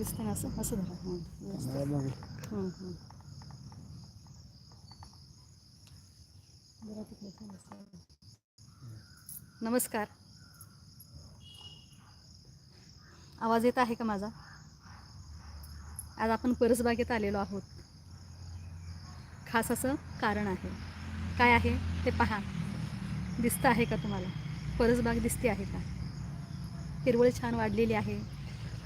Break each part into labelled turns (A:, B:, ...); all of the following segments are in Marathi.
A: दिसतं ना असं असं धरा. नमस्कार. आवाज येत आहे का माझा? आज आपण परसबागेत आलेलो आहोत. खास असं कारण आहे. काय आहे ते पहा. दिसतं आहे का तुम्हाला? परसबाग दिसते आहे का? हिरवळ छान वाढलेली आहे.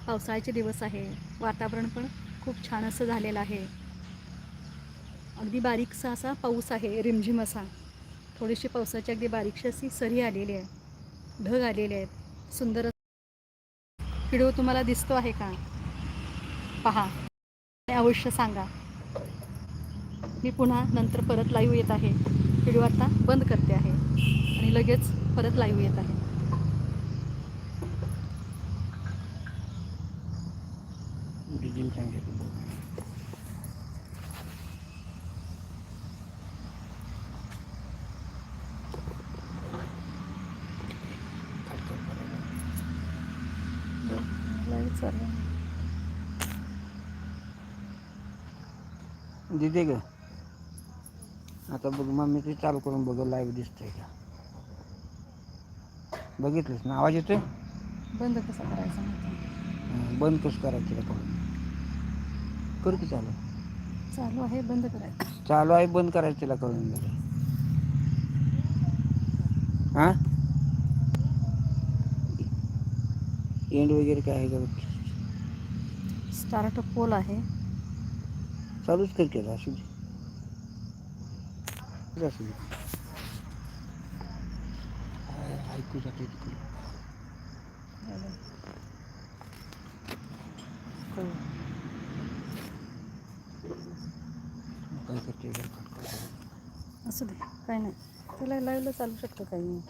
A: पावसाळ्याचे दिवस आहे. वातावरण पण खूप छान असं झालेलं आहे. अगदी बारीकसा असा पाऊस आहे रिमझिम असा. थोडीशी पावसाची अगदी बारीकशी अशी सरी आलेली आहे. ढग आलेले आहेत. सुंदर व्हिडिओ तुम्हाला दिसतो आहे का? पहा. अवश्य सांगा. मी पुन्हा नंतर परत लाईव्ह येत आहे. व्हिडिओ आता बंद करते आहे. आणि लगेच परत लाईव्ह येत आहे.
B: डिझेल सांगितलं दिदे ग आता बघ मम्मी ते चालू करून बघ लाईव्ह दिसतंय का? बघितलंस ना? आवाज येतोय?
A: बंद कसा करायचा?
B: बंद कसं करायचं कळून कर की चालू?
A: चालू आहे बंद करायचं
B: चालू आहे बंद करायचं तिला गेलं. हां? एंड वगैरे काय आहे का.
A: स्टार्ट पोल आहे.
B: चालूच कर की आता, असू दे. असू दे? ऐकू जाते तिकडे काय करते जरा खटखट.
A: असू दे काही नाही. त्याला लाईव्हला चालू शकतं काही नाही.